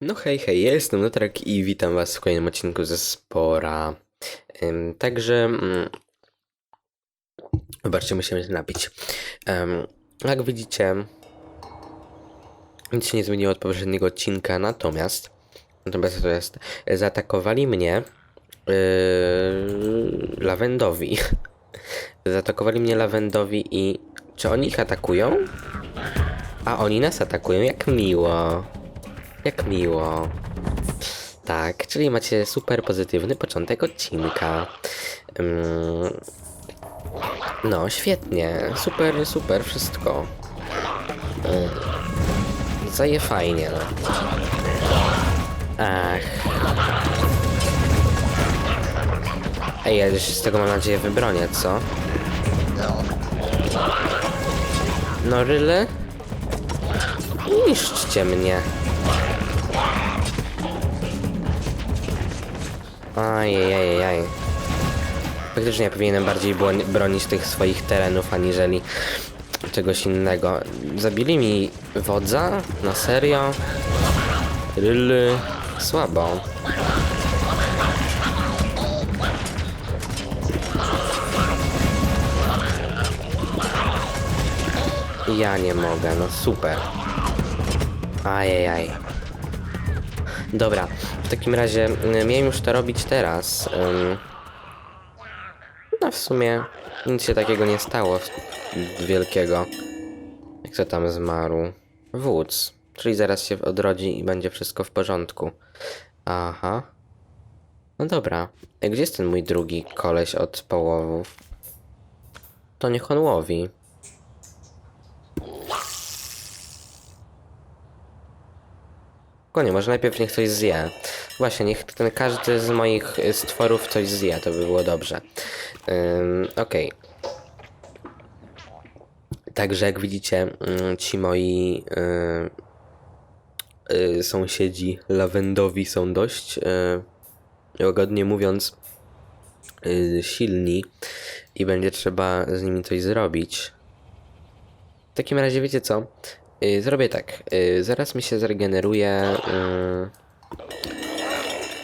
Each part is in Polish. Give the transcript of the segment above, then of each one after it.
No hej, hej, ja jestem Notrak i witam was w kolejnym odcinku ze Spora. Także... Mm, wybaczcie, musimy się napić. Jak widzicie, nic się nie zmieniło od poprzedniego odcinka, natomiast... Natomiast to jest... Zaatakowali mnie... Yy, lawendowi. Zaatakowali mnie lawendowi i... Czy oni ich atakują? A oni nas atakują, jak miło. Jak miło. Tak, czyli macie super pozytywny początek odcinka. Ym, no, świetnie. Super, super, wszystko. Ym, Zaje fajnie, no. Ach. Ej, ja już z tego mam nadzieję wybronię, co? No, ryle? Niszczcie mnie. Ajajajaj. Faktycznie powinienem bardziej bronić tych swoich terenów, aniżeli czegoś innego. Zabili mi wodza? Na serio? Ryly? Słabo. Ja nie mogę, no super. Ajajaj. Dobra, w takim razie y, miałem już to robić teraz. No w sumie nic się takiego nie stało wielkiego. Jak to tam zmarł? Wódz. Czyli zaraz się odrodzi i będzie wszystko w porządku. Aha. No dobra. Gdzie jest ten mój drugi koleś od połowów? To niech on łowi. Konie, może najpierw niech coś zje. Właśnie, niech ten każdy z moich y, stworów coś zje, to by było dobrze. Ym, Okej. Także jak widzicie, ym, ci moi y, y, sąsiedzi lawendowi są dość, y, łagodnie mówiąc, y, silni i będzie trzeba z nimi coś zrobić. W takim razie wiecie co? Y, Zrobię tak. y, Zaraz mi się zregeneruje. y,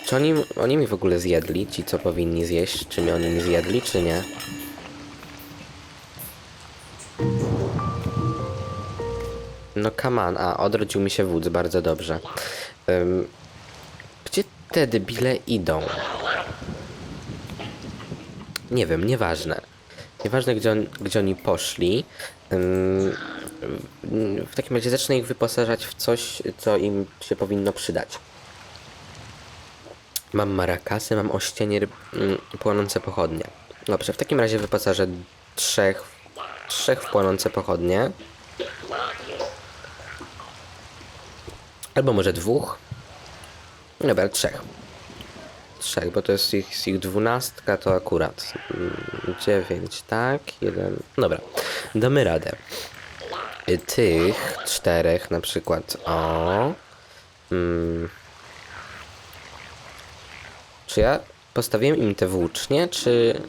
Czy oni, oni mi w ogóle zjedli? Ci co powinni zjeść? Czy mi oni mi zjedli, czy nie? No on. A, odrodził mi się wódz, bardzo dobrze. Gdzie te debile idą? Nie wiem, nieważne. Nieważne, gdzie, on, gdzie oni poszli. W takim razie zacznę ich wyposażać w coś, co im się powinno przydać. Mam marakasy, mam ościenie ym, płonące pochodnie. Dobrze, w takim razie wyposażę trzech, trzech w płonące pochodnie. Albo może dwóch. Dobra, trzech. Trzech, bo to jest ich, z ich dwunastka, to akurat. mm, Dziewięć, tak? Jeden. Dobra, damy radę. Y, Tych czterech na przykład. O. Mm. Czy ja postawiłem im te włócznie, czy.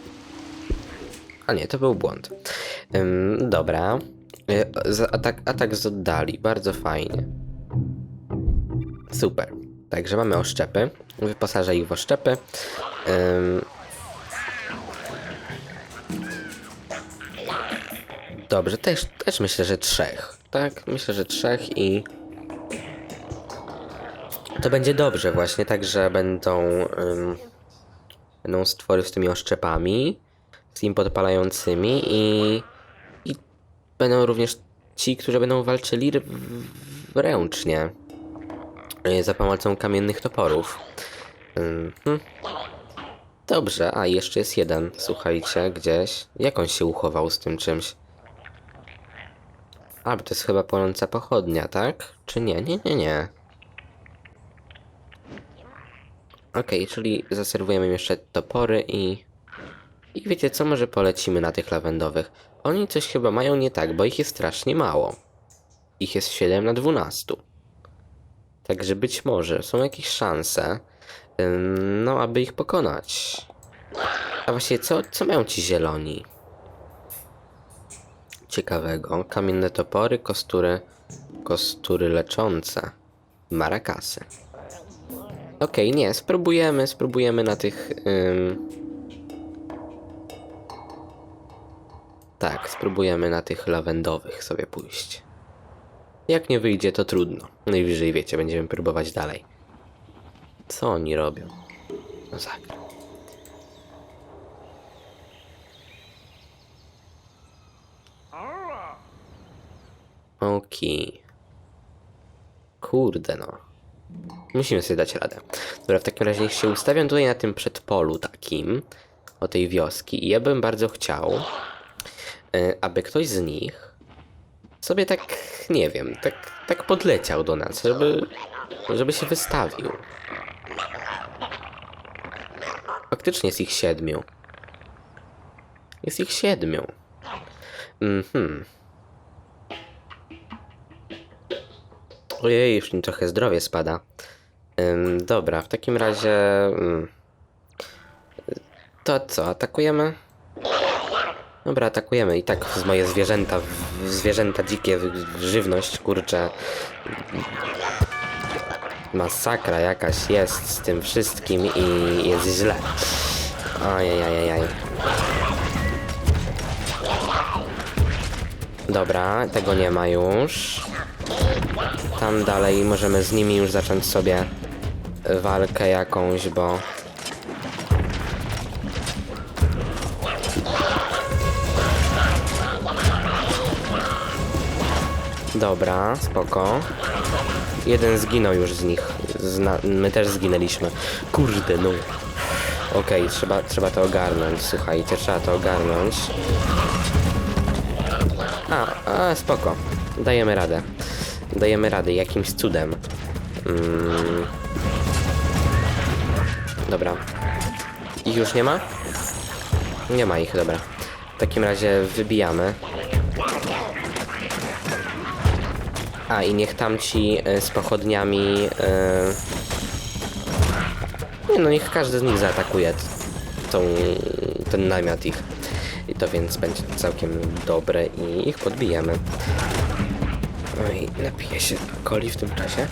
A nie, to był błąd. Ym, dobra. Y, Atak, atak z oddali, bardzo fajnie. Super. Także mamy oszczepy. Wyposażę ich w oszczepy. Ym... Dobrze, też, też myślę, że trzech. Tak, myślę, że trzech i. To będzie dobrze, właśnie, tak, że będą. Ym... Będą stwory z tymi oszczepami, z tymi podpalającymi i. I będą również ci, którzy będą walczyli ręcznie za pomocą kamiennych toporów. Mhm. Dobrze, a jeszcze jest jeden, słuchajcie, gdzieś. Jak on się uchował z tym czymś? A, to jest chyba płonąca pochodnia, tak? Czy nie? Nie, nie, nie. Okej, czyli zaserwujemy jeszcze topory i... I wiecie co, może polecimy na tych lawendowych. Oni coś chyba mają nie tak, bo ich jest strasznie mało. Ich jest 7 na 12. Także być może są jakieś szanse, no aby ich pokonać. A właściwie co, co mają ci zieloni? Ciekawego. Kamienne topory, kostury, kostury leczące, marakasy. Okej, nie, spróbujemy, spróbujemy na tych. Ym... Tak, spróbujemy na tych lawendowych sobie pójść. Jak nie wyjdzie, to trudno. Najwyżej wiecie, będziemy próbować dalej. Co oni robią? Masakra. Okej. Kurde no. Musimy sobie dać radę. Dobra, w takim razie niech się ustawiam tutaj na tym przedpolu takim, o tej wioski. I ja bym bardzo chciał, e, aby ktoś z nich sobie tak, nie wiem, tak, tak podleciał do nas, żeby, żeby się wystawił. Faktycznie jest ich siedmiu. Jest ich siedmiu. Mhm. Ojej, już mi trochę zdrowie spada. Ym, dobra, w takim razie. ym, to co, atakujemy? Dobra, atakujemy. I tak z moje zwierzęta, w- zwierzęta dzikie, w- żywność, kurczę. Masakra jakaś jest z tym wszystkim i jest źle. Ajajajajaj. Dobra, tego nie ma już. Tam dalej możemy z nimi już zacząć sobie walkę jakąś, bo... Dobra, spoko. Jeden zginął już z nich. Zna my też zginęliśmy. Kurde, no. Okej, trzeba, trzeba to ogarnąć, słuchajcie, trzeba to ogarnąć. A, a, spoko. Dajemy radę. Dajemy radę jakimś cudem. Mm. Dobra. Ich już nie ma? Nie ma ich, dobra. W takim razie wybijamy. A i niech tamci e, z pochodniami. E... Nie no, niech każdy z nich zaatakuje tą, ten namiot ich. I to więc będzie całkiem dobre i ich podbijemy. Oj, napiję się coli w tym czasie.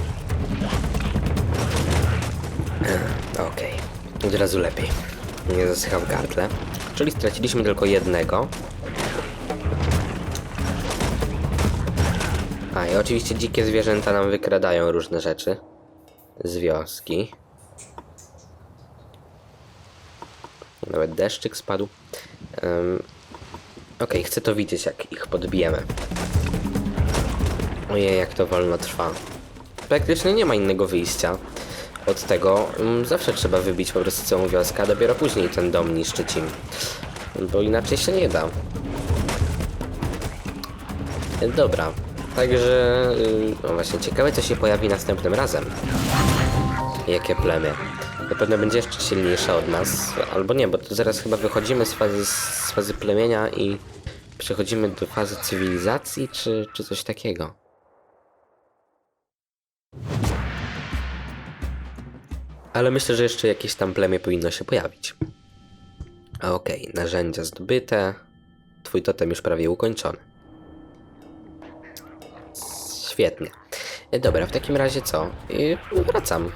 E, Okej, od razu lepiej. Nie zasycha w gardle. Czyli straciliśmy tylko jednego. I oczywiście dzikie zwierzęta nam wykradają różne rzeczy z wioski. Nawet deszczyk spadł. Um, Okej, chcę to widzieć, jak ich podbijemy. Ojej, jak to wolno trwa. Praktycznie nie ma innego wyjścia od tego. Mm, Zawsze trzeba wybić po prostu całą wioskę, a dopiero później ten dom niszczyć im. Bo inaczej się nie da. Dobra, także... y, No właśnie, ciekawe co się pojawi następnym razem. Jakie plemię. Na pewno będzie jeszcze silniejsza od nas, albo nie, bo to zaraz chyba wychodzimy z fazy, z fazy plemienia i przechodzimy do fazy cywilizacji, czy, czy coś takiego. Ale myślę, że jeszcze jakieś tam plemię powinno się pojawić. Okej, narzędzia zdobyte. Twój totem już prawie ukończony. Świetnie. E, Dobra, w takim razie co? E, Wracam.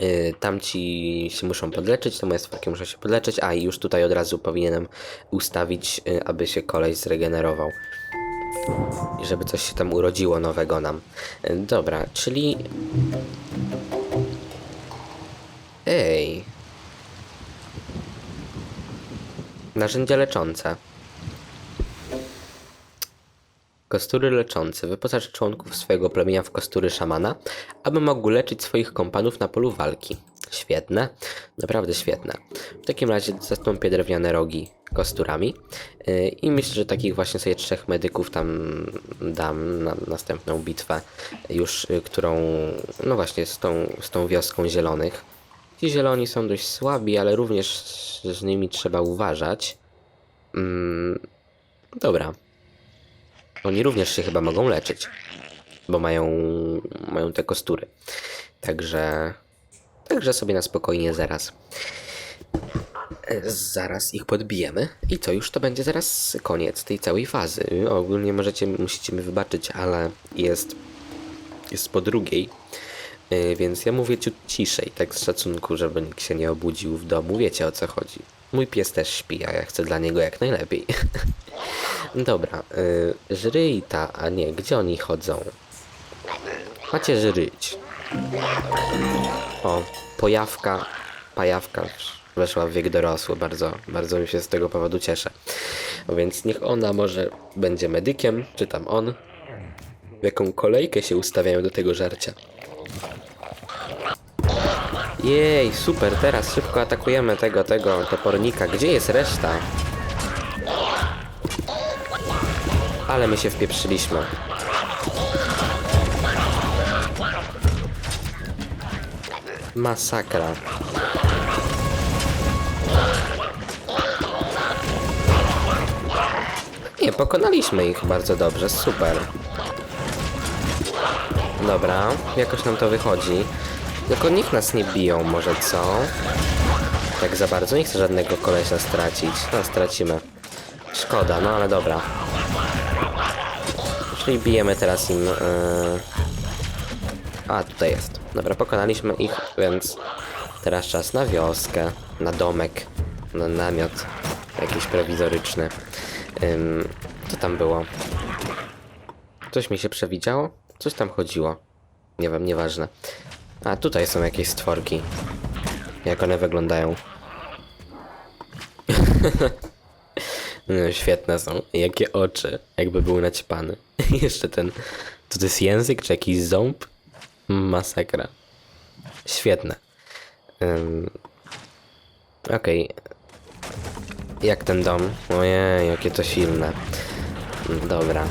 E, Tamci się muszą podleczyć, to moje stworki muszą się podleczyć. A i już tutaj od razu powinienem ustawić, aby się kolej zregenerował. I żeby coś się tam urodziło nowego nam. Dobra, czyli Ej. Narzędzia leczące. Kostury leczące. Wyposaż członków swojego plemienia w kostury szamana, aby mogły leczyć swoich kompanów na polu walki. Świetne. Naprawdę świetne. W takim razie zastąpię drewniane rogi kosturami. Yy, I myślę, że takich właśnie sobie trzech medyków tam dam na następną bitwę, już y, którą, no właśnie z tą, z tą wioską zielonych. Ci zieloni są dość słabi, ale również z nimi trzeba uważać. Mm, dobra. Oni również się chyba mogą leczyć, bo mają, mają te kostury. Także, także sobie na spokojnie zaraz. Zaraz ich podbijemy i to już to będzie zaraz koniec tej całej fazy. Ogólnie możecie, musicie mi wybaczyć, ale jest, jest po drugiej. Yy, więc ja mówię ciut ciszej, tak z szacunku, żeby nikt się nie obudził w domu. Wiecie o co chodzi. Mój pies też śpi, a ja chcę dla niego jak najlepiej. Dobra, yy, żryjta, a nie, gdzie oni chodzą? Macie żryć. O, pojawka, pajawka weszła w wiek dorosły, bardzo, bardzo mi się z tego powodu cieszę. Więc niech ona może będzie medykiem, czy tam on. Jaką kolejkę się ustawiają do tego żarcia. Jej, super, teraz szybko atakujemy tego, tego topornika. Gdzie jest reszta? Ale my się wpieprzyliśmy. Masakra. Nie, pokonaliśmy ich bardzo dobrze, super. Dobra, jakoś nam to wychodzi. Tylko niech nas nie biją, może co? Tak za bardzo, nie chcę żadnego kolesia stracić. No, stracimy. Szkoda, no ale dobra. Czyli bijemy teraz im... Yy... A, tutaj jest. Dobra, pokonaliśmy ich, więc teraz czas na wioskę, na domek, na namiot jakiś prowizoryczny. Ym, co tam było? Coś mi się przewidziało? Coś tam chodziło. Nie wiem, nieważne. A tutaj są jakieś stworki. Jak one wyglądają? no, świetne są. Jakie oczy. Jakby były naćpane. Jeszcze ten... To to jest język czy jakiś ząb? Masakra. Świetne. Ym... Okej. Jak ten dom? Ojej, jakie to silne. Dobra.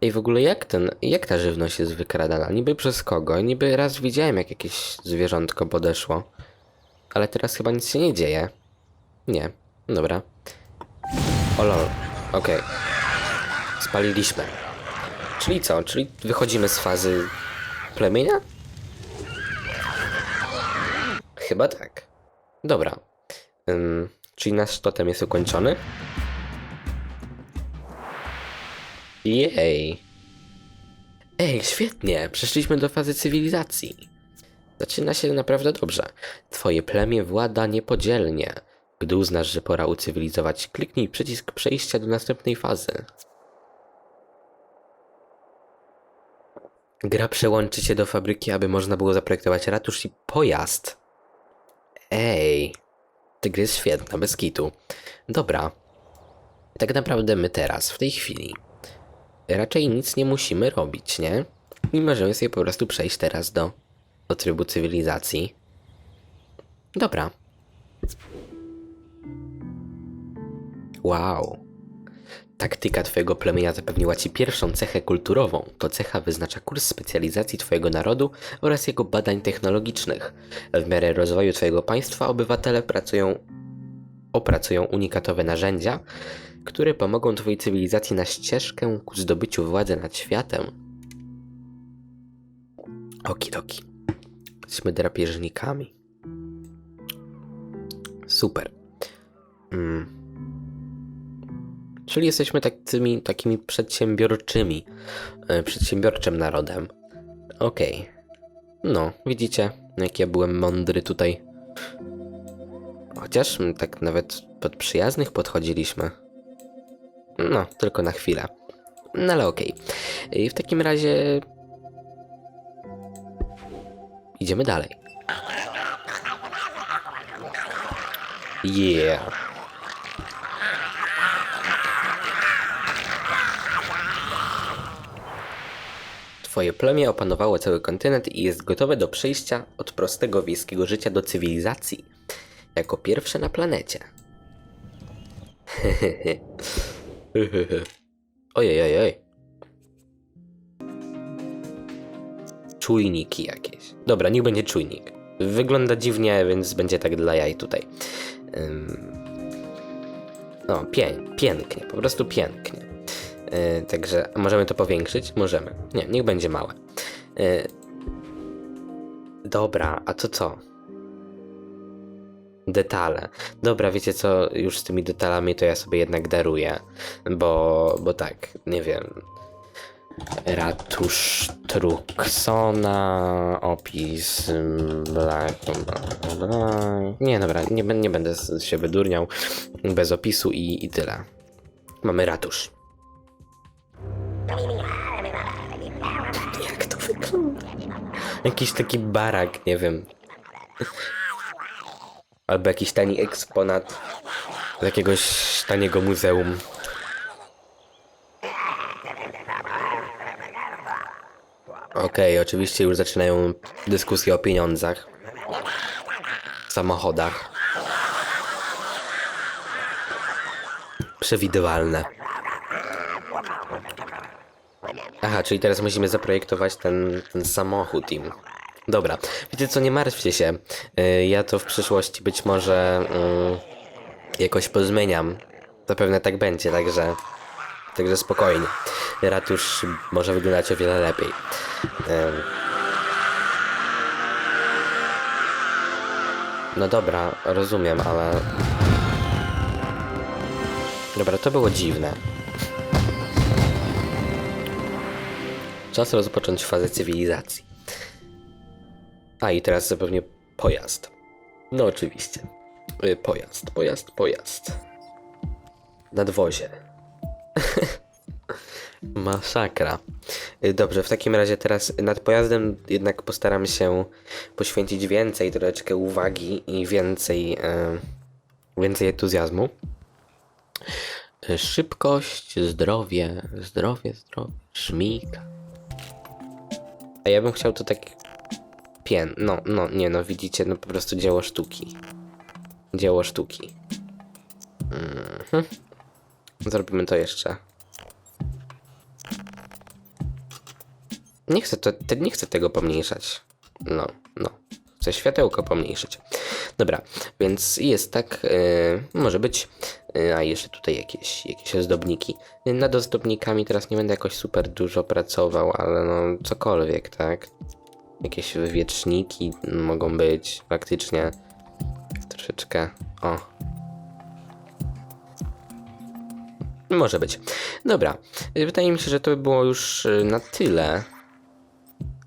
I w ogóle jak ten, jak ta żywność jest wykradana? Niby przez kogo? Niby raz widziałem jak jakieś zwierzątko podeszło. Ale teraz chyba nic się nie dzieje. Nie. Dobra. O lol. Okej. Spaliliśmy. Czyli co? Czyli wychodzimy z fazy plemienia? Chyba tak. Dobra. Ym, czyli nasz totem jest ukończony? Jej. Ej, świetnie. Przeszliśmy do fazy cywilizacji. Zaczyna się naprawdę dobrze. Twoje plemię włada niepodzielnie. Gdy uznasz, że pora ucywilizować, kliknij przycisk przejścia do następnej fazy. Gra przełączy cię do fabryki, aby można było zaprojektować ratusz i pojazd. Ej, ta gra jest świetna, bez kitu. Dobra. Tak naprawdę my teraz, w tej chwili, raczej nic nie musimy robić, nie? I możemy sobie po prostu przejść teraz do, do trybu cywilizacji. Dobra. Wow. Taktyka twojego plemienia zapewniła ci pierwszą cechę kulturową. To cecha wyznacza kurs specjalizacji twojego narodu oraz jego badań technologicznych. W miarę rozwoju twojego państwa obywatele pracują, opracują unikatowe narzędzia, które pomogą twojej cywilizacji na ścieżkę ku zdobyciu władzy nad światem. Okidoki. Jesteśmy drapieżnikami. Super. Mm. Czyli jesteśmy takimi, takimi przedsiębiorczymi, e, przedsiębiorczym narodem. Okej. No, widzicie, jak ja byłem mądry tutaj. Chociaż tak nawet pod przyjaznych podchodziliśmy. No, tylko na chwilę. No ale okej. I w takim razie... Idziemy dalej. Yeah. Twoje plemię opanowało cały kontynent i jest gotowe do przejścia od prostego wiejskiego życia do cywilizacji. Jako pierwsze na planecie. Ojej, ojej. Czujniki jakieś. Dobra, niech będzie czujnik. Wygląda dziwnie, więc będzie tak dla jaj tutaj. No, pię pięknie, po prostu pięknie. Yy, także możemy to powiększyć? Możemy. Nie, niech będzie małe. Yy, dobra, a to co? Detale. Dobra, wiecie co, już z tymi detalami to ja sobie jednak daruję, bo, bo tak, nie wiem. Ratusz Truksona, opis bla. Nie, dobra, nie, nie będę się wydurniał bez opisu i, i tyle. Mamy ratusz. Jak to wygląda? Jakiś taki barak, nie wiem. Albo jakiś tani eksponat z jakiegoś taniego muzeum. Okej, oczywiście już zaczynają dyskusje o pieniądzach. Samochodach. Przewidywalne. Aha, czyli teraz musimy zaprojektować ten, ten samochód im. Dobra, wiecie co, nie martwcie się. Y, Ja to w przyszłości być może mm, jakoś pozmieniam. Zapewne tak będzie, także, także spokojnie. Ratusz może wyglądać o wiele lepiej. Ym. No dobra, rozumiem, ale... Dobra, to było dziwne. Czas rozpocząć fazę cywilizacji. A i teraz zapewne pojazd. No oczywiście. Y, Pojazd, pojazd, pojazd. Nadwozie. Masakra. Y, Dobrze, w takim razie teraz nad pojazdem jednak postaram się poświęcić więcej troszeczkę uwagi i więcej, e, więcej entuzjazmu. Y, Szybkość, zdrowie, zdrowie, zdrowie, szmik. A ja bym chciał to tak pień. No, no, nie no, widzicie, no po prostu dzieło sztuki. Dzieło sztuki. Mhm. Zrobimy to jeszcze. Nie chcę, to, te, nie chcę tego pomniejszać. No, no. Chcę światełko pomniejszyć. Dobra, więc jest tak, yy, może być. Yy, a jeszcze tutaj jakieś, jakieś ozdobniki. Yy, Nad ozdobnikami teraz nie będę jakoś super dużo pracował, ale no cokolwiek, tak? Jakieś wywieczniki mogą być faktycznie troszeczkę. O. Może być. Dobra. Wydaje mi się, że to by było już y, na tyle.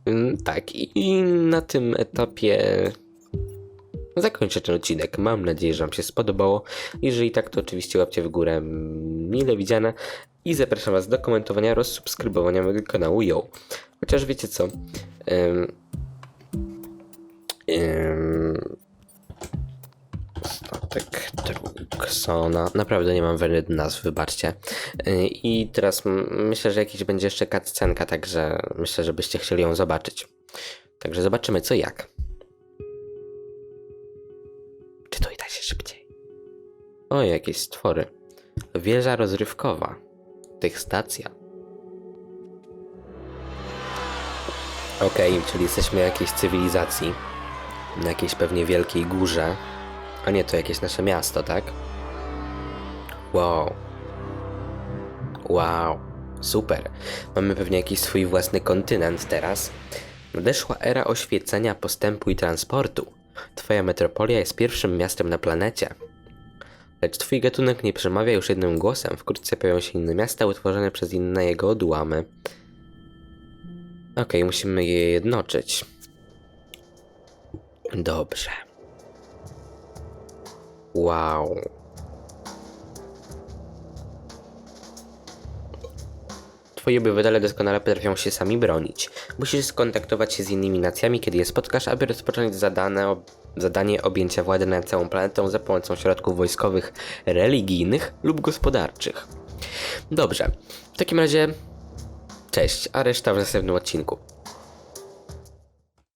Ym, Tak, i na tym etapie zakończę ten odcinek. Mam nadzieję, że Wam się spodobało. Jeżeli tak, to oczywiście łapcie w górę mm, mile widziane i zapraszam Was do komentowania oraz subskrybowania mojego kanału Yo. Chociaż wiecie co? Ym, ym, Statek Truxona. Naprawdę nie mam weny nazw, wybaczcie. Yy, I teraz myślę, że jakiś będzie jeszcze cutscenka, także myślę, że byście chcieli ją zobaczyć. Także zobaczymy co jak. Czy to i da się szybciej? O, jakieś stwory. Wieża rozrywkowa. Tych stacja. Okej, czyli jesteśmy w jakiejś cywilizacji. Na jakiejś pewnie wielkiej górze. A nie, to jakieś nasze miasto, tak? Wow. Wow. Super. Mamy pewnie jakiś swój własny kontynent teraz. Nadeszła era oświecenia, postępu i transportu. Twoja metropolia jest pierwszym miastem na planecie. Lecz twój gatunek nie przemawia już jednym głosem. Wkrótce pojawią się inne miasta utworzone przez inne jego odłamy. Okej, musimy je jednoczyć. Dobrze. Wow. Twoi obywatele doskonale potrafią się sami bronić. Musisz skontaktować się z innymi nacjami, kiedy je spotkasz, aby rozpocząć zadane zadanie objęcia władzy nad całą planetą za pomocą środków wojskowych, religijnych lub gospodarczych. Dobrze. W takim razie, cześć, a reszta w następnym odcinku.